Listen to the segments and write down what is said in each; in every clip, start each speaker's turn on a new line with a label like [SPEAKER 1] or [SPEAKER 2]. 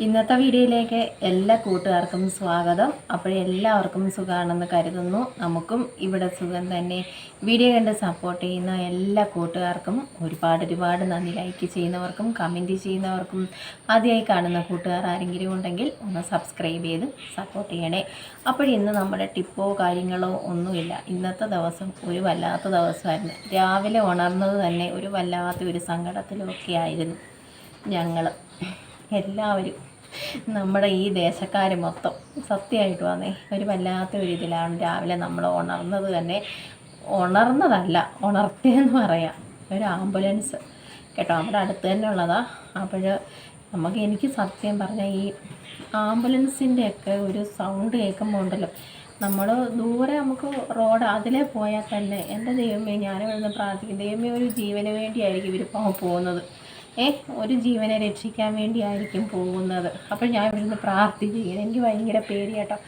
[SPEAKER 1] ഇന്നത്തെ വീഡിയോയിലേക്ക് എല്ലാ കൂട്ടുകാർക്കും സ്വാഗതം. അപ്പോൾ എല്ലാവർക്കും സുഖമാണെന്ന് കരുതുന്നു. നമുക്കും ഇവിടെ സുഖം തന്നെ. വീഡിയോ കണ്ട് സപ്പോർട്ട് ചെയ്യുന്ന എല്ലാ കൂട്ടുകാർക്കും ഒരുപാട് ഒരുപാട് നന്ദി. ലൈക്ക് ചെയ്യുന്നവർക്കും കമന്റ് ചെയ്യുന്നവർക്കും ആദ്യമായി കാണുന്ന കൂട്ടുകാർ ആരെങ്കിലും ഉണ്ടെങ്കിൽ ഒന്ന് സബ്സ്ക്രൈബ് ചെയ്ത് സപ്പോർട്ട് ചെയ്യണേ. അപ്പോൾ ഇന്ന് നമ്മുടെ ടിപ്പോ കാര്യങ്ങളോ ഒന്നുമില്ല. ഇന്നത്തെ ദിവസം ഒരു വല്ലാത്ത ദിവസമായിരുന്നു. രാവിലെ ഉണർന്നത് തന്നെ ഒരു വല്ലാത്ത ഒരു സങ്കടത്തിലൊക്കെ ആയിരുന്നു ഞങ്ങൾ എല്ലാവരും നമ്മുടെ ഈ ദേശക്കാർ മൊത്തം സത്യമായിട്ട് വന്നേ ഒരു വല്ലാത്ത ഒരു ഇതിലാണ് രാവിലെ നമ്മൾ ഉണർന്നത് തന്നെ. ഉണർന്നതല്ല ഉണർത്തിയെന്ന് പറയാം. ഒരു ആംബുലൻസ്. കേട്ടോ നമ്മുടെ അടുത്ത് തന്നെ ഉള്ളതാ. അപ്പോൾ നമുക്ക് എനിക്ക് സത്യം പറഞ്ഞാൽ ഈ ആംബുലൻസിന്റെയൊക്കെ ഒരു സൗണ്ട് കേൾക്കുമ്പോൾ ഉണ്ടല്ലോ. നമ്മൾ ദൂരെ നമുക്ക് റോഡ് അതിലെ പോയാൽ തന്നെ എന്റെ ദൈവമേ ഞാനിവിടുന്ന് പ്രാർത്ഥിക്കും. ദൈവമേ ഒരു ജീവന് വേണ്ടിയായിരിക്കും ഇവരിപ്പോൾ പോകുന്നത്. ഏ ഒരു ജീവനെ രക്ഷിക്കാൻ വേണ്ടിയായിരിക്കും പോകുന്നത്. അപ്പോൾ ഞാൻ ഇവിടുന്ന് പ്രാർത്ഥിക്കുകയാണ്. എനിക്ക് ഭയങ്കര പേടിയാട്ടോ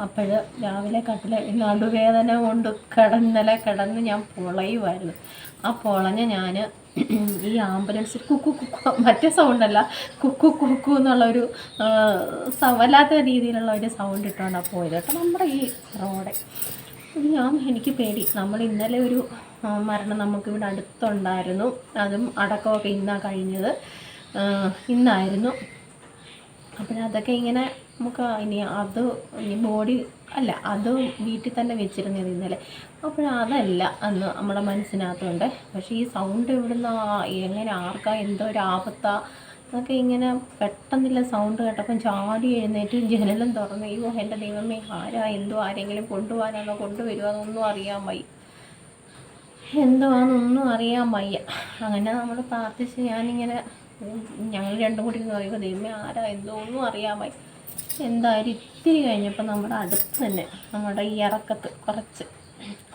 [SPEAKER 1] അപ്പോൾ രാവിലെ കട്ടിലെ നടുവേദന കൊണ്ട് കിടന്നലെ കിടന്ന് ഞാൻ പൊളയുമായിരുന്നു ആ പൊളഞ്ഞ ഞാൻ ഈ ആംബുലൻസിൽ കുക്കു കുക്കു മറ്റേ സൗണ്ടല്ല കുക്കു കുക്കു എന്നുള്ളൊരു വല്ലാത്ത രീതിയിലുള്ള ഒരു സൗണ്ട് ഇട്ടുകൊണ്ടാണ് പോയത് കേട്ടോ നമ്മുടെ ഈ റോഡ് ഞാൻ എനിക്ക് പേടി. നമ്മൾ ഇന്നലെ ഒരു മരണം നമുക്കിവിടെ അടുത്തുണ്ടായിരുന്നു. അതും അടക്കമൊക്കെ ഇന്നാണ് കഴിഞ്ഞത്. ഇന്നായിരുന്നു. അപ്പോഴതൊക്കെ ഇങ്ങനെ നമുക്ക് ഇനി അത് ഇനി ബോഡി അല്ല അത് വീട്ടിൽ തന്നെ വെച്ചിരുന്നത് ഇന്നലെ. അപ്പോഴതല്ല അന്ന് നമ്മുടെ മനസ്സിനകത്തുണ്ട്. പക്ഷേ ഈ സൗണ്ട് ഇവിടുന്ന് എങ്ങനെ ആർക്കാ എന്തോ ഒരു ആപത്താ എന്നൊക്കെ ഇങ്ങനെ പെട്ടെന്നില്ല സൗണ്ട് കേട്ടപ്പം ചാടി എഴുന്നേറ്റ് ജനലും തുറന്നു അയ്യോ എന്റെ ദൈവമേ ആരാ എന്തോ ആരെങ്കിലും കൊണ്ടുപോകാനാണോ കൊണ്ടുവരുമോ അതൊന്നും അറിയാൻ വയ്യ. എന്തുവാന്നൊന്നും അറിയാൻ വയ്യ. അങ്ങനെ നമ്മൾ പ്രാർത്ഥിച്ച് ഞാനിങ്ങനെ ഞങ്ങൾ രണ്ടും കൂടി എന്ന് പറയുമ്പോൾ ദൈവമേ ആരാ എന്തോ ഒന്നും അറിയാൻ വയ്യ. എന്തായാലും ഇത്തിരി കഴിഞ്ഞപ്പോൾ നമ്മുടെ അടുത്ത് തന്നെ നമ്മുടെ ഈ ഇറക്കത്ത് കുറച്ച്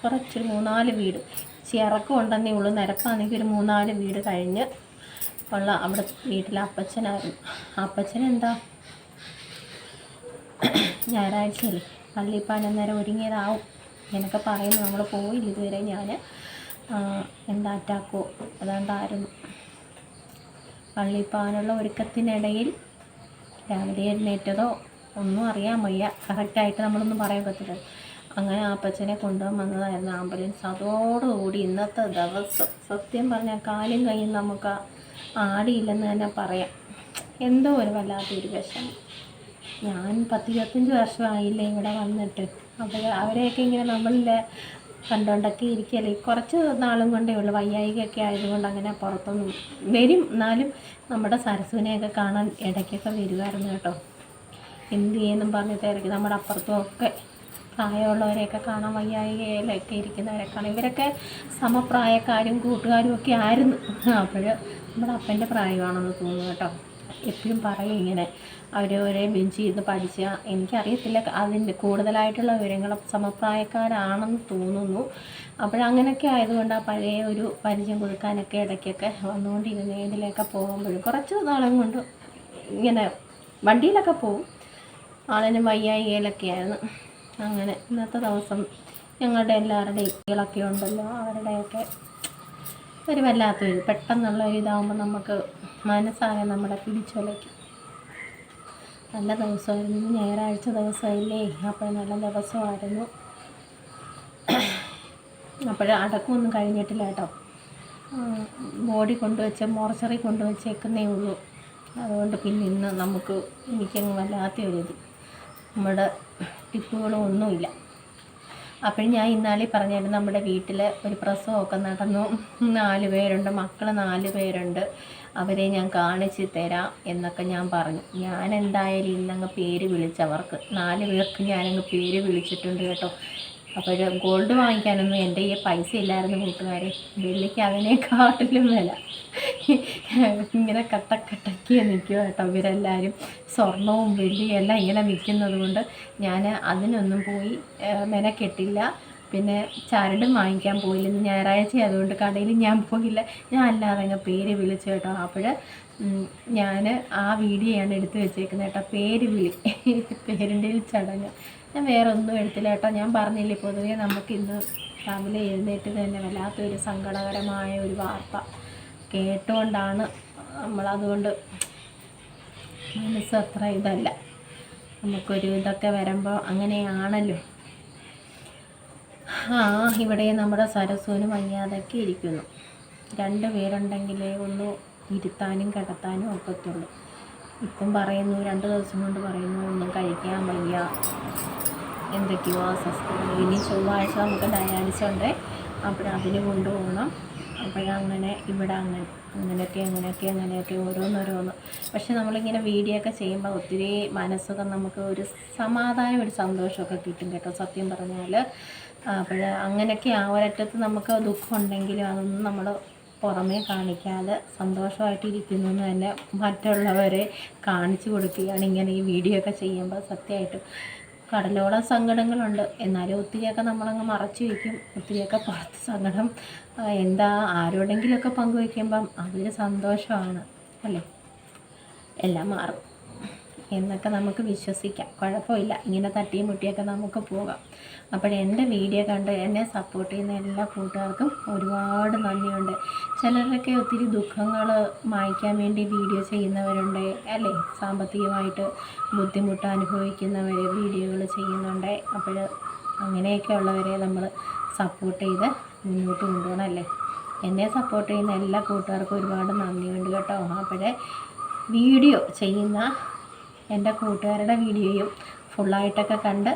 [SPEAKER 1] കുറച്ചൊരു മൂന്നാൽ വീട്. ഇറക്കം ഉണ്ടെന്നേ ഉള്ളൂ. നിരപ്പാണെങ്കിൽ ഒരു മൂന്നാൽ വീട് കഴിഞ്ഞ് ഉള്ള അവിടെ വീട്ടിലെ അപ്പച്ചനായിരുന്നു. അപ്പച്ചൻ എന്താ? ഞായറാഴ്ചയല്ലേ പള്ളിപ്പാൻ അന്നേരം ഒരുങ്ങിയതാവും. എന്നൊക്കെ പറയുന്നു. നമ്മൾ പോയില്ല ഇതുവരെ ഞാൻ എന്താ അറ്റാക്കോ അതാണ്ടായിരുന്നു. പള്ളിപ്പാനുള്ള ഒരുക്കത്തിനിടയിൽ രാവിലെ എഴുന്നേറ്റതോ ഒന്നും അറിയാൻ വയ്യ. കറക്റ്റായിട്ട് നമ്മളൊന്നും പറയാൻ പറ്റില്ല. അങ്ങനെ അപ്പച്ചനെ കൊണ്ടുപോകാൻ വന്നതായിരുന്നു ആംബുലൻസ്. അതോടുകൂടി ഇന്നത്തെ ദിവസം സത്യം പറഞ്ഞാൽ കാലും കൈയും നമുക്ക് ആടിയില്ലെന്ന് തന്നെ പറയാം. എന്തോ ഒരു വല്ലാത്തൊരു വിഷമം. ഞാൻ പത്തിരുപത്തഞ്ച് വർഷമായില്ലേ ഇവിടെ വന്നിട്ട്. അപ്പോൾ അവരെയൊക്കെ ഇങ്ങനെ നമ്മളിലെ കണ്ടുകൊണ്ടൊക്കെ ഇരിക്കല്ലേ കുറച്ച് നാളും കൊണ്ടേ ഉള്ളൂ. വയ്യായികയൊക്കെ ആയതുകൊണ്ട് അങ്ങനെ പുറത്തൊന്നും വരും. എന്നാലും നമ്മുടെ സരസുവിനെയൊക്കെ കാണാൻ ഇടയ്ക്കൊക്കെ വരുമായിരുന്നു കേട്ടോ. എന്ത് ചെയ്യുന്നു പറഞ്ഞ് തിരക്കി നമ്മുടെ അപ്പുറത്തും ഒക്കെ പ്രായമുള്ളവരെയൊക്കെ കാണാൻ വയ്യായികയിലൊക്കെ ഇരിക്കുന്നവരെ കാണാം ഇവരൊക്കെ സമപ്രായക്കാരും കൂട്ടുകാരും ഒക്കെ ആയിരുന്നു. അപ്പോൾ നമ്മുടെ അപ്പന്റെ പ്രായമാണെന്ന് തോന്നുന്നു കേട്ടോ. എപ്പോഴും പറയും ഇങ്ങനെ അവർ ഒരേ ബെഞ്ചിൽ ഇരുന്ന് പഠിച്ച. എനിക്കറിയത്തില്ല അതിന്റെ കൂടുതലായിട്ടുള്ള വിവരങ്ങൾ സമപ്രായക്കാരാണെന്ന് തോന്നുന്നു. അപ്പോഴങ്ങനെയൊക്കെ ആയതുകൊണ്ട് ആ പഴയ ഒരു പരിചയം കൊടുക്കാനൊക്കെ ഇടയ്ക്കൊക്കെ വന്നുകൊണ്ടിരുന്ന ഇതിലൊക്കെ പോകുമ്പോഴും കുറച്ച് നാളും കൊണ്ട് ഇങ്ങനെ വണ്ടിയിലൊക്കെ പോവും ആളിന് വയ്യായികയിലൊക്കെ ആയിരുന്നു. അങ്ങനെ ഇന്നത്തെ ദിവസം ഞങ്ങളുടെ എല്ലാവരുടെയും കുട്ടികളൊക്കെ ഉണ്ടല്ലോ അവരുടെയൊക്കെ ഒരു വല്ലാത്തൊരു പെട്ടെന്നുള്ള ഒരു ഇതാകുമ്പോൾ നമുക്ക് മനസ്സാകെ നമ്മളെ പിടിച്ചുലയ്ക്കും. നല്ല ദിവസമായിരുന്നു. ഞായറാഴ്ച ദിവസമായില്ലേ? അപ്പോൾ നല്ല ദിവസമായിരുന്നു. അപ്പോഴും അടക്കമൊന്നും കഴിഞ്ഞിട്ടില്ല കേട്ടോ. ബോഡി കൊണ്ടുവച്ച് മോർച്ചറി കൊണ്ടുവച്ചേക്കുന്നേ ഉള്ളൂ. അതുകൊണ്ട് പിന്നെ ഇന്ന് നമുക്ക് എനിക്കങ്ങ് വല്ലാത്ത ഒരിത് നമ്മുടെ ടിപ്പുകളും ഒന്നുമില്ല. അപ്പോൾ ഞാൻ ഇന്നാളി പറഞ്ഞായിരുന്നു നമ്മുടെ വീട്ടിൽ ഒരു പ്രസവമൊക്കെ നടന്നു. നാല് പേരുണ്ട് മക്കൾ നാല് പേരുണ്ട്. അവരെ ഞാൻ കാണിച്ച് തരാം എന്നൊക്കെ ഞാൻ പറഞ്ഞു. ഞാൻ എന്തായാലും ഇന്നങ്ങ് പേര് വിളിച്ചവർക്ക് നാല് പേർക്ക് ഞാനങ്ങ് പേര് വിളിച്ചിട്ടുണ്ട് കേട്ടോ. അപ്പോൾ ഗോൾഡ് വാങ്ങിക്കാനൊന്നും എന്റെ ഈ പൈസ ഇല്ലായിരുന്നു കൂട്ടുകാരെ. വെള്ളിക്ക് അതിനെക്കാട്ടിലും വില. ഇങ്ങനെ കട്ടക്കട്ടക്കി നിൽക്കുക കേട്ടോ ഇവരെല്ലാവരും. സ്വർണവും വെള്ളിയും എല്ലാം ഇങ്ങനെ വിൽക്കുന്നത് കൊണ്ട് ഞാൻ അതിനൊന്നും പോയി മെനക്കെട്ടില്ല. പിന്നെ ചരടും വാങ്ങിക്കാൻ പോയില്ല ഞായറാഴ്ച ആയതുകൊണ്ട് കടയിൽ ഞാൻ പോയില്ല. ഞാൻ അല്ലാതെ അങ്ങ് പേര് വിളിച്ചു കേട്ടോ. അപ്പോൾ ഞാൻ ആ വീഡിയോയാണ് എടുത്തു വെച്ചേക്കുന്നത് കേട്ടോ. പേര് വിളി പേരിന്റെ ചടങ്ങ്. ഞാൻ വേറെ ഒന്നും എടുത്തില്ല കേട്ടോ. ഞാൻ പറഞ്ഞില്ലേ പൊതുവേ നമുക്കിന്ന് രാവിലെ എഴുന്നേറ്റ് തന്നെ വല്ലാത്തൊരു സങ്കടകരമായ ഒരു വാർത്ത കേട്ടുകൊണ്ടാണ് നമ്മളതുകൊണ്ട് മനസ്സ് അത്ര ഇതല്ല. നമുക്കൊരു ഇതൊക്കെ വരുമ്പോൾ അങ്ങനെയാണല്ലോ. ആ ഇവിടെ നമ്മുടെ സരസ്വന് വയ്യാതൊക്കെ ഇരിക്കുന്നു. രണ്ട് പേരുണ്ടെങ്കിലേ ഒന്ന് ഇരുത്താനും കിടത്താനും ഒക്കത്തുള്ളൂ. ഇപ്പം പറയുന്നു രണ്ട് ദിവസം കൊണ്ട് പറയുന്നു ഒന്നും കഴിക്കാൻ വയ്യ. എന്തൊക്കെയോ അസ്വസ്ഥത ഇനി ചൊവ്വാഴ്ച നമുക്ക് ഡയാലിസ് ഉണ്ട്. അപ്പോൾ അതിന് കൊണ്ടുപോകണം. അപ്പോഴങ്ങനെ ഇവിടെ അങ്ങനെ അങ്ങനെയൊക്കെ അങ്ങനെയൊക്കെ അങ്ങനെയൊക്കെ ഓരോന്നോരോന്ന്. പക്ഷെ നമ്മളിങ്ങനെ വീഡിയോ ഒക്കെ ചെയ്യുമ്പോൾ ഒത്തിരി മനസ്സൊക്കെ നമുക്ക് ഒരു സമാധാനം ഒരു സന്തോഷമൊക്കെ കിട്ടും കേട്ടോ. സത്യം പറഞ്ഞാൽ അപ്പോൾ അങ്ങനെയൊക്കെ ആ ഒരറ്റത്ത് നമുക്ക് ദുഃഖം ഉണ്ടെങ്കിലും അതൊന്നും നമ്മൾ പുറമേ കാണിക്കാതെ സന്തോഷമായിട്ടിരിക്കുന്നു എന്ന് തന്നെ മറ്റുള്ളവരെ കാണിച്ചു കൊടുക്കുകയാണ് ഇങ്ങനെ ഈ വീഡിയോ ഒക്കെ ചെയ്യുമ്പോൾ സത്യമായിട്ടും. കടലോളം സങ്കടങ്ങളുണ്ട്. എന്നാലും ഒത്തിരിയൊക്കെ നമ്മളങ്ങ് മറച്ചു വയ്ക്കും. ഒത്തിരിയൊക്കെ പുറത്ത് സങ്കടം എന്താ ആരോടെങ്കിലുമൊക്കെ പങ്കുവയ്ക്കുമ്പം അതൊരു സന്തോഷമാണ്. അല്ലേ? എല്ലാം മാറും. എന്നൊക്കെ നമുക്ക് വിശ്വസിക്കാം. കുഴപ്പമില്ല. ഇങ്ങനെ തട്ടിയും മുട്ടിയൊക്കെ നമുക്ക് പോകാം. അപ്പോൾ എന്റെ വീഡിയോ കണ്ട് എന്നെ സപ്പോർട്ട് ചെയ്യുന്ന എല്ലാ കൂട്ടുകാർക്കും ഒരുപാട് നന്ദിയുണ്ട്. ചിലരൊക്കെ ഒത്തിരി ദുഃഖങ്ങൾ മായ്ക്കാൻ വേണ്ടി വീഡിയോ ചെയ്യുന്നവരുണ്ട്. അല്ലേ? സാമ്പത്തികമായിട്ട് ബുദ്ധിമുട്ട് അനുഭവിക്കുന്നവർ വീഡിയോകൾ ചെയ്യുന്നുണ്ട്. അപ്പോൾ അങ്ങനെയൊക്കെ ഉള്ളവരെ നമ്മൾ സപ്പോർട്ട് ചെയ്ത് മുന്നോട്ട് കൊണ്ടുപോകണം അല്ലേ? എന്നെ സപ്പോർട്ട് ചെയ്യുന്ന എല്ലാ കൂട്ടുകാർക്കും ഒരുപാട് നന്ദിയുണ്ട് കേട്ടോ. അപ്പോഴേ വീഡിയോ ചെയ്യുന്ന എന്റെ കൂട്ടുകാരുടെ വീഡിയോയും ഫുള്ളായിട്ടൊക്കെ കണ്ട്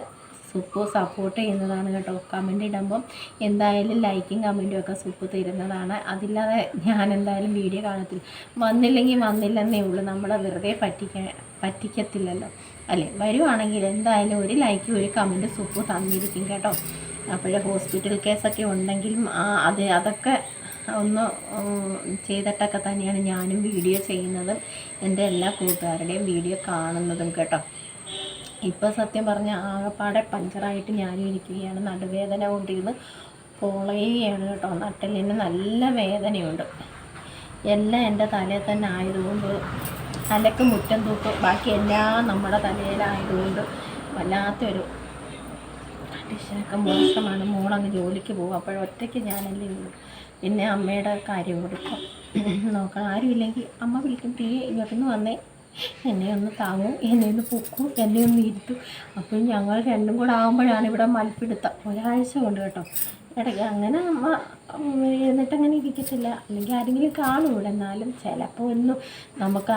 [SPEAKER 1] സുപ്പു സപ്പോർട്ട് ചെയ്യുന്നതാണ് കേട്ടോ. കമന്റ് ഇടുമ്പം എന്തായാലും ലൈക്കും കമന്റും ഒക്കെ സുപ്പ് തരുന്നതാണ്. അതില്ലാതെ ഞാൻ എന്തായാലും വീഡിയോ കാണത്തില്ല. വന്നില്ലെങ്കിൽ വന്നില്ലെന്നേ ഉള്ളൂ. നമ്മളെ വെറുതെ പറ്റിക്ക പറ്റിക്കത്തില്ലല്ലോ. അല്ലേ? വരുവാണെങ്കിൽ എന്തായാലും ഒരു ലൈക്കും ഒരു കമന്റ് സുപ്പ് തന്നിരിക്കും കേട്ടോ. അപ്പോഴേ ഹോസ്പിറ്റൽ കേസൊക്കെ ഉണ്ടെങ്കിലും അത് അതൊക്കെ ഒന്ന് ചെയ്തിട്ടൊക്കെ തന്നെയാണ് ഞാനും വീഡിയോ ചെയ്യുന്നതും എന്റെ എല്ലാ കൂട്ടുകാരുടെയും വീഡിയോ കാണുന്നതും കേട്ടോ. ഇപ്പോൾ സത്യം പറഞ്ഞാൽ ആകെപ്പാടെ പഞ്ചറായിട്ട് ഞാനും ഇരിക്കുകയാണ്. നടുവേദന കൊണ്ടിരുന്ന് പൊളയുകയാണ് കേട്ടോ. നട്ടലിന് നല്ല വേദനയുണ്ട്. എല്ലാം എന്റെ തലയിൽ തന്നെ ആയതുകൊണ്ട് തലക്ക് മുറ്റം തൂക്ക്. ബാക്കി എല്ലാം നമ്മുടെ തലയിലായതുകൊണ്ട് വല്ലാത്തൊരു കണ്ടീഷനൊക്കെ മോശമാണ്. മോളങ്ങ് ജോലിക്ക് പോകും. അപ്പോഴൊറ്റയ്ക്ക് ഞാനല്ലേ ഉള്ളൂ. പിന്നെ അമ്മയുടെ കാര്യം കൊടുക്കും. നോക്കണം ആരുമില്ലെങ്കിൽ അമ്മ വിളിക്കും. പ്രിയെ ഇങ്ങോട്ടൊന്ന് വന്നേ. എന്നെ ഒന്ന് താങ്ങും എന്നെ ഒന്ന് പൊക്കും എന്നെ ഒന്ന് ഇരുത്തും അപ്പം ഞങ്ങൾ രണ്ടും കൂടെ ആകുമ്പോഴാണ് ഇവിടെ മൽപ്പിടുത്തം. ഒരാഴ്ച കൊണ്ട് കേട്ടോ. ഇടയ്ക്ക് അങ്ങനെ അമ്മ എന്നിട്ട് അങ്ങനെ ഇരിക്കത്തില്ല. അല്ലെങ്കിൽ ആരെങ്കിലും കാണും ഇവിടെ എന്നാലും ചിലപ്പോൾ ഒന്നും നമുക്ക്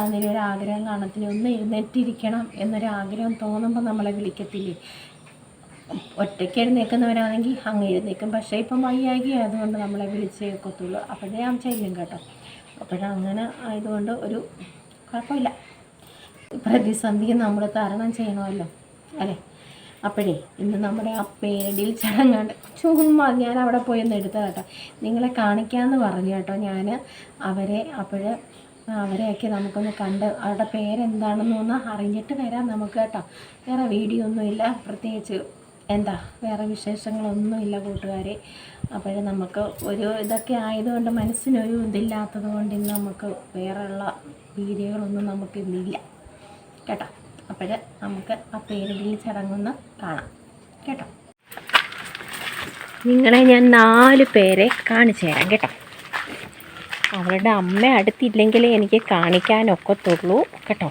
[SPEAKER 1] ആഗ്രഹം കാണത്തില്ല. ഒന്ന് എഴുന്നേറ്റിരിക്കണം എന്നൊരാഗ്രഹം തോന്നുമ്പോൾ നമ്മളെ വിളിക്കത്തില്ലേ? ഒറ്റയ്ക്ക് എഴുന്നേൽക്കുന്നവരാണെങ്കിൽ അങ്ങ് എഴുന്നേൽക്കും പക്ഷേ ഇപ്പം വയ്യാകി ആയതുകൊണ്ട് നമ്മളെ വിളിച്ചേ ഒക്കത്തുള്ളൂ. അപ്പോഴേ ഞാൻ ചെയ്യും കേട്ടോ. അപ്പോഴങ്ങനെ ആയതുകൊണ്ട് ഒരു കുഴപ്പമില്ല. പ്രതിസന്ധിയെ നമ്മൾ തരണം ചെയ്യണമല്ലോ അല്ലേ? അപ്പോഴേ ഇന്ന് നമ്മുടെ ആ പേരടിയിൽ ചടങ്ങാണ്ട് ചുമ്മാ ഞാൻ അവിടെ പോയി ഒന്ന് എടുത്ത കേട്ടോ. നിങ്ങളെ കാണിക്കാമെന്ന് പറഞ്ഞു കേട്ടോ ഞാൻ അവരെ അപ്പോഴേ അവരെയൊക്കെ നമുക്കൊന്ന് കണ്ട് അവരുടെ പേരെന്താണെന്ന് ഒന്ന് അറിഞ്ഞിട്ട് വരാം നമുക്ക് കേട്ടോ. വേറെ വീഡിയോ ഒന്നുമില്ല. പ്രത്യേകിച്ച് എന്താ വേറെ വിശേഷങ്ങളൊന്നുമില്ല കൂട്ടുകാരെ. അപ്പോൾ നമുക്ക് ഒരു ഇതൊക്കെ ആയതുകൊണ്ട് മനസ്സിനൊരു ഇതില്ലാത്തത് കൊണ്ട് ഇന്ന് നമുക്ക് വേറെയുള്ള വീഡിയോകളൊന്നും നമുക്ക് ഇന്നില്ല കേട്ടോ? അപ്പോൾ നമുക്ക് ആ പേരിടൽ ചടങ്ങൊന്ന് കാണാം. കേട്ടോ? നിങ്ങളെ ഞാൻ നാല് പേരെ കാണിച്ചു തരാം. കേട്ടോ? അവളുടെ അമ്മ അടുത്തില്ലെങ്കിലേ എനിക്ക് കാണിക്കാനൊക്കത്തുള്ളൂ. കേട്ടോ?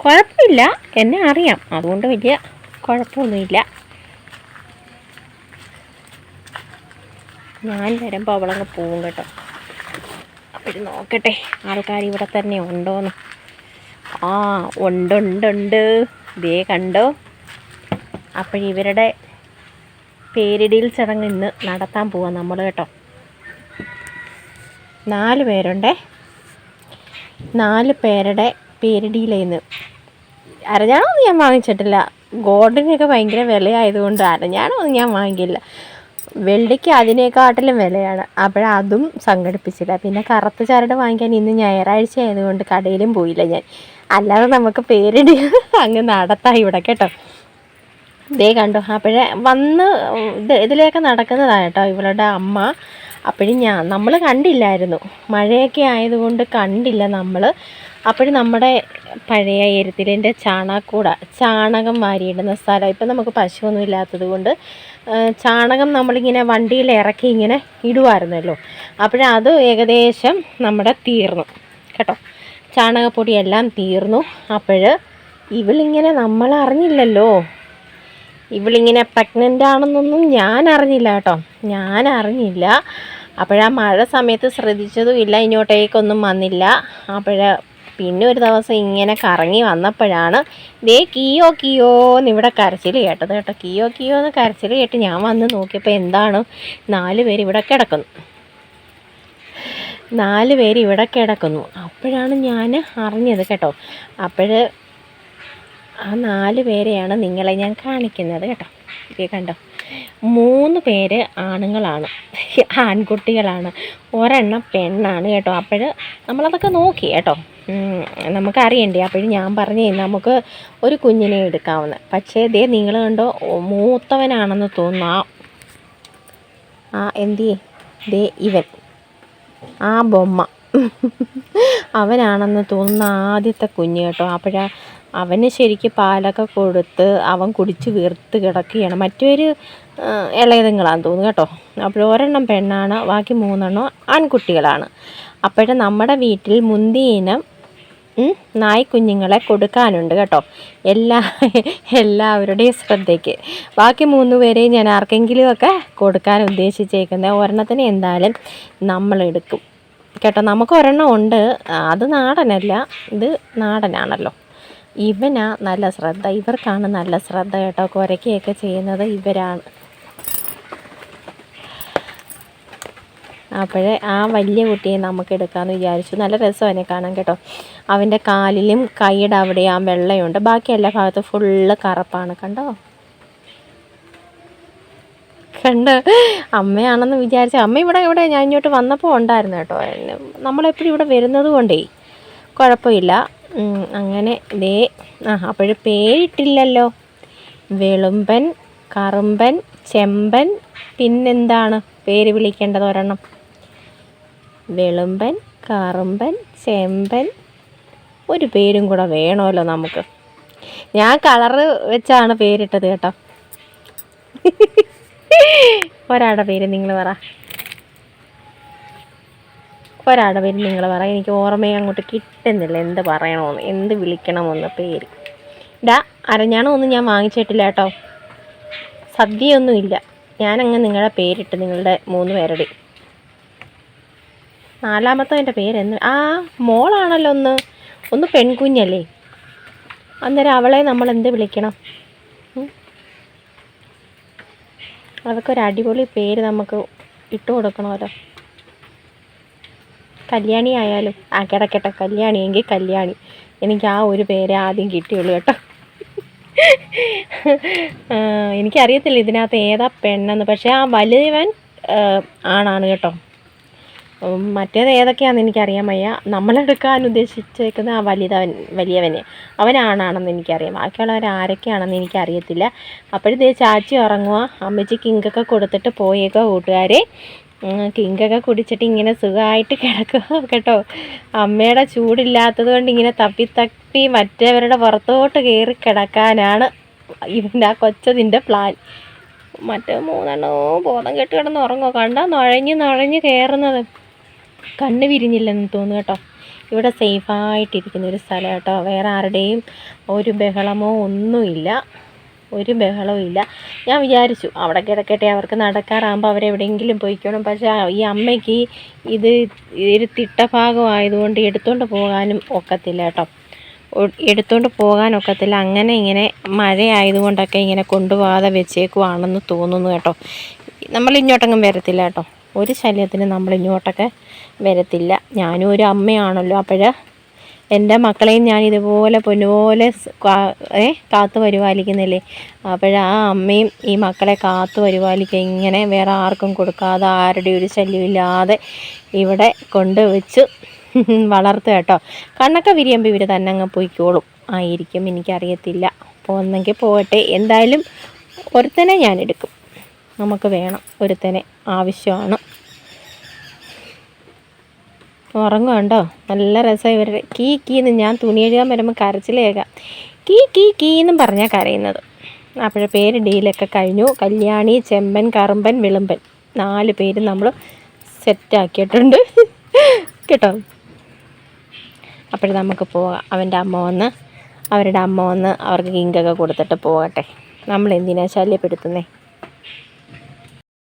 [SPEAKER 1] കുഴപ്പമില്ല. എന്നെ അറിയാം. അതുകൊണ്ട് വലിയ കുഴപ്പമൊന്നുമില്ല. ഞാൻ വരുമ്പോൾ അവളങ്ങ് പോവും കേട്ടോ. അപ്പോൾ നോക്കട്ടെ. ആൾക്കാർ ഇവിടെ തന്നെ ഉണ്ടോന്ന്. ആ ഉണ്ടുണ്ടുണ്ട് ഉണ്ട് ഉണ്ട്. ദേ കണ്ടോ? അപ്പോഴിവരുടെ പേരിടിയിൽ ചടങ്ങ് ഇന്ന് നടത്താൻ പോവാം നമ്മൾ കേട്ടോ. നാല് പേരുണ്ടേ. നാല് പേരുടെ പേരിടിയിലേന്ന് അരഞ്ഞാണൊന്നും ഞാൻ വാങ്ങിച്ചിട്ടില്ല. ഗോൾഡിനൊക്കെ ഭയങ്കര വിലയായതുകൊണ്ട് അരഞ്ഞാണമൊന്നും ഞാൻ വാങ്ങിക്കില്ല വെള്ളിക്ക് അതിനേക്കാട്ടിലും വിലയാണ്. അപ്പോഴതും സംഘടിപ്പിച്ചില്ല. പിന്നെ കറുത്ത ചരട് വാങ്ങിക്കാൻ ഇന്ന് ഞായറാഴ്ച ആയതുകൊണ്ട് കടയിലും പോയില്ല ഞാൻ. അല്ലാതെ നമുക്ക് പേരിടി അങ്ങ് നടത്താം ഇവിടെ കേട്ടോ. ദേ കണ്ടു അപ്പോഴേ വന്ന് ഇത് ഇതിലേക്ക് നടക്കുന്നതാണ് കേട്ടോ ഇവളുടെ അമ്മ. അപ്പോഴും ഞാൻ നമ്മൾ കണ്ടില്ലായിരുന്നു. മഴയൊക്കെ ആയതുകൊണ്ട് കണ്ടില്ല നമ്മൾ അപ്പോഴും നമ്മുടെ പഴയ എരുത്തിലിന്റെ ചാണകക്കൂട ചാണകം വാരിയിടുന്ന സ്ഥലം. ഇപ്പം നമുക്ക് പശുവൊന്നും ഇല്ലാത്തത് കൊണ്ട് ചാണകം നമ്മളിങ്ങനെ വണ്ടിയിൽ ഇറക്കി ഇങ്ങനെ ഇടുമായിരുന്നല്ലോ അപ്പോഴത് ഏകദേശം നമ്മുടെ തീർന്നു കേട്ടോ. ചാണകപ്പൊടി എല്ലാം തീർന്നു. അപ്പോൾ ഇവളിങ്ങനെ നമ്മൾ അറിഞ്ഞില്ലല്ലോ. ഇവളിങ്ങനെ പ്രഗ്നന്റ് ആണെന്നൊന്നും ഞാൻ അറിഞ്ഞില്ല കേട്ടോ. ഞാൻ അറിഞ്ഞില്ല. അപ്പോഴാ മഴ സമയത്ത് ശ്രദ്ധിച്ചതും ഇല്ല ഇങ്ങോട്ടേക്കൊന്നും വന്നില്ല. അപ്പോഴ പിന്നെ ഒരു ദിവസം ഇങ്ങനെ കറങ്ങി വന്നപ്പോഴാണ് ദേ കിയോ കിയോ എന്ന് ഇവിടെ കരച്ചിൽ കേട്ടത് കേട്ടോ. കിയോ കിയോ എന്ന് കരച്ചിൽ കേട്ട് ഞാൻ വന്ന് നോക്കിയപ്പോൾ എന്താണ്? നാല് പേര് ഇവിടെ കിടക്കുന്നു. നാല് പേര് ഇവിടെ കിടക്കുന്നു. അപ്പോഴാണ് ഞാൻ അറിഞ്ഞത് കേട്ടോ. അപ്പോൾ ആ നാല് പേരെയാണ് നിങ്ങളെ ഞാൻ കാണിക്കുന്നത് കേട്ടോ. ഇത് കണ്ടോ? മൂന്ന് പേര് ആണുങ്ങളാണ്. ആൺകുട്ടികളാണ്. ഒരെണ്ണം പെണ്ണാണ് കേട്ടോ. അപ്പോൾ നമ്മളതൊക്കെ നോക്കി കേട്ടോ. നമുക്കറിയണ്ടേ അപ്പോഴും ഞാൻ പറഞ്ഞേ നമുക്ക് ഒരു കുഞ്ഞിനെ എടുക്കാവുന്ന. പക്ഷേ ദേ നിങ്ങൾ കണ്ടോ മൂത്തവനാണെന്ന് തോന്നുന്നു. ആ ആ എന്തിയേ ദേ ഇവൻ. ആ ബൊമ്മ. അവനാണെന്ന് തോന്നുന്ന ആദ്യത്തെ കുഞ്ഞ് കേട്ടോ. അപ്പോഴാ അവന് ശരിക്ക് പാലൊക്കെ കൊടുത്ത് അവൻ കുടിച്ച് വീർത്ത് കിടക്കുകയാണ്. മറ്റൊരു ഇളയതുങ്ങളാന്ന് തോന്നുന്നു കേട്ടോ. അപ്പോൾ ഒരെണ്ണം പെണ്ണാണ് ബാക്കി മൂന്നെണ്ണം ആൺകുട്ടികളാണ്. അപ്പോഴും നമ്മുടെ വീട്ടിൽ മുന്തിയ ഇനം ഉം, നായ്ക്കുഞ്ഞുങ്ങളെ കൊടുക്കാനുണ്ട് കേട്ടോ. എല്ലാ എല്ലാവരുടെയും ശ്രദ്ധയ്ക്ക്. ബാക്കി മൂന്ന് പേരെയും ഞാൻ ആർക്കെങ്കിലുമൊക്കെ കൊടുക്കാൻ ഉദ്ദേശിച്ചേക്കുന്നത് ഒരെണ്ണത്തിന് എന്തായാലും നമ്മളെടുക്കും. കേട്ടോ നമുക്ക് ഒരെണ്ണം ഉണ്ട് അത് നാടനല്ല ഇത് നാടനാണല്ലോ. ഇവനാ നല്ല ശ്രദ്ധ ഇവർക്കാണ് നല്ല ശ്രദ്ധ കേട്ടോ കുരയ്ക്കുകയൊക്കെ ചെയ്യുന്നത് ഇവരാണ്. അപ്പോഴേ ആ വലിയ കുട്ടിയെ നമുക്ക് എടുക്കാമെന്ന് വിചാരിച്ചു. നല്ല രസം അവനെ കാണാൻ കേട്ടോ. അവന്റെ കാലിലും കൈയുടെ അവിടെ ആ വെള്ളയുണ്ട്. ബാക്കി എല്ലാ ഭാഗത്തും ഫുള്ള് കറുപ്പാണ്. കണ്ടോ? കണ്ട്? അമ്മയാണെന്ന് വിചാരിച്ച. അമ്മ ഇവിടെ ഇവിടെ ഞാൻ ഇങ്ങോട്ട് വന്നപ്പോൾ ഉണ്ടായിരുന്നു കേട്ടോ. നമ്മളെപ്പോഴും ഇവിടെ വരുന്നത് കൊണ്ടേ കുഴപ്പമില്ല. അങ്ങനെ ദേ ആ അപ്പോഴും പേരിട്ടില്ലല്ലോ. വെളുമ്പൻ കറുമ്പൻ ചെമ്പൻ പിന്നെന്താണ്? പേര് വിളിക്കേണ്ടത് ഒരെണ്ണം. വെളുമ്പൻ കറുമ്പൻ ചെമ്പൻ. ഒരു പേരും കൂടെ വേണമല്ലോ നമുക്ക്. ഞാൻ കളറ് വെച്ചാണ് പേരിട്ടത് കേട്ടോ. ഒരാളുടെ പേര് നിങ്ങൾ പറ. ഒരാളുടെ പേര് നിങ്ങൾ പറ. എനിക്ക് ഓർമ്മയെ അങ്ങോട്ട് കിട്ടുന്നില്ല. എന്ത് പറയണമെന്ന് എന്ത് വിളിക്കണമെന്ന് പേര്. ഡാ അരഞ്ഞാണമൊന്നും ഞാൻ വാങ്ങിച്ചിട്ടില്ല കേട്ടോ. സദ്യയൊന്നുമില്ല. ഞാനങ്ങ് നിങ്ങളുടെ പേരിട്ട് നിങ്ങളുടെ മൂന്ന് പേരുടെ നാലാമത്തെ എന്റെ പേരെന്ന് ആ മോളാണല്ലോ ഒന്ന്. ഒന്ന് പെൺകുഞ്ഞല്ലേ? അന്നേരം അവളെ നമ്മൾ എന്ത് വിളിക്കണം അവൾക്കൊരു അടിപൊളി പേര് നമുക്ക് ഇട്ട് കൊടുക്കണമല്ലോ. കല്യാണി ആയാലും. ആ കിടക്കട്ടെ. കല്യാണി എങ്കിൽ കല്യാണി. എനിക്ക് ആ ഒരു പേരെ ആദ്യം കിട്ടിയുള്ളൂ കേട്ടോ. എനിക്കറിയത്തില്ല ഇതിനകത്ത് ഏതാ പെണ്ണെന്ന്. പക്ഷേ ആ വലിയവൻ ആണാണ് കേട്ടോ. മറ്റേത് ഏതൊക്കെയാണെന്ന് എനിക്കറിയാൻ വയ്യ. നമ്മളെടുക്കാൻ ഉദ്ദേശിച്ചേക്കുന്ന ആ വലിയതവൻ വലിയവന്. അവനാണാണെന്ന് എനിക്കറിയാം. ബാക്കിയുള്ളവർ ആരൊക്കെയാണെന്ന് എനിക്കറിയത്തില്ല. അപ്പോഴത്തേ ചാച്ചി ഉറങ്ങുക അമ്മച്ചി കിങ്കൊക്കെ കൊടുത്തിട്ട് പോയേക്കോ കൂട്ടുകാരെ. കിങ്കൊക്കെ കുടിച്ചിട്ട് ഇങ്ങനെ സുഖമായിട്ട് കിടക്കുക കേട്ടോ. അമ്മയുടെ ചൂടില്ലാത്തത് കൊണ്ട് ഇങ്ങനെ തപ്പി തപ്പി മറ്റേവരുടെ പുറത്തോട്ട് കയറി കിടക്കാനാണ് ഇവന്റെ ആ കൊച്ചതിന്റെ പ്ലാൻ. മറ്റേ മൂന്നെണ്ണോ ബോധം കെട്ട് കിടന്ന് ഉറങ്ങുമോ കണ്ടാ നുഴഞ്ഞ് നുഴഞ്ഞ് കയറുന്നത് കണ്ണ് വിരിഞ്ഞില്ലെന്ന് തോന്നുന്നു കേട്ടോ. ഇവിടെ സേഫായിട്ടിരിക്കുന്ന ഒരു സ്ഥലം കേട്ടോ. വേറെ ആരുടെയും ഒരു ബഹളമോ ഒന്നുമില്ല. ഒരു ബഹളവും ഇല്ല. ഞാൻ വിചാരിച്ചു അവിടെ കിടക്കട്ടെ അവർക്ക് നടക്കാറാകുമ്പോൾ അവരെവിടെയെങ്കിലും പോയിക്കോണം പക്ഷേ ഈ അമ്മയ്ക്ക് ഇത് ഒരു തിട്ടഭാഗമായതുകൊണ്ട് എടുത്തുകൊണ്ട് പോകാനും ഒക്കത്തില്ല കേട്ടോ. എടുത്തുകൊണ്ട് പോകാൻ ഒക്കത്തില്ല. അങ്ങനെ ഇങ്ങനെ മഴയായതുകൊണ്ടൊക്കെ ഇങ്ങനെ കൊണ്ടുപോകാതെ വെച്ചേക്കുവാണെന്ന് തോന്നുന്നു കേട്ടോ. നമ്മൾ ഇങ്ങോട്ടങ്ങും വരത്തില്ല കേട്ടോ. ഒരു ശല്യത്തിന് നമ്മൾ ഇങ്ങോട്ടൊക്കെ വരത്തില്ല. ഞാനും ഒരു അമ്മയാണല്ലോ. അപ്പോൾ എന്റെ മക്കളെയും ഞാൻ ഇതുപോലെ പൊന്നുപോലെ ഏ കാത്തു പരിപാലിക്കുന്നില്ലേ? അപ്പോൾ ആ അമ്മയും ഈ മക്കളെ കാത്തു പരിപാലിക്കുക ഇങ്ങനെ വേറെ ആർക്കും കൊടുക്കാതെ ആരുടെ ഒരു ശല്യമില്ലാതെ ഇവിടെ കൊണ്ടുവച്ച് വളർത്തുക കേട്ടോ. കണ്ണൊക്കെ വിരിയുമ്പോൾ ഇവർ തന്നെ അങ്ങ് പോയിക്കോളും. ആയിരിക്കും എനിക്കറിയത്തില്ല. പോകുന്നെങ്കിൽ പോകട്ടെ. എന്തായാലും ഒരുത്തനെ ഞാൻ എടുക്കും. നമുക്ക് വേണം. ഒരുത്തനെ ആവശ്യമാണ്. ഉറങ്ങും കണ്ടോ നല്ല രസം ഇവരുടെ കീ കീന്ന് ഞാൻ തുണി എഴുതാൻ വരുമ്പോൾ കരച്ചിലേക്കാം കീ കീ കീ എന്നും പറഞ്ഞാൽ കരയുന്നത്. അപ്പോഴെ പേര് ഡീലൊക്കെ കഴിഞ്ഞു. കല്യാണി ചെമ്പൻ കറുമ്പൻ വിളുമ്പൻ. നാല് പേര് നമ്മൾ സെറ്റാക്കിയിട്ടുണ്ട് കേട്ടോ? അപ്പോൾ നമുക്ക് പോകാം. അവന്റെ അമ്മ വന്ന് അവരുടെ അമ്മ വന്ന് അവർക്ക് കിങ്കൊക്കെ കൊടുത്തിട്ട് പോകട്ടെ. നമ്മൾ എന്തിനാ ശല്യപ്പെടുത്തുന്നേ?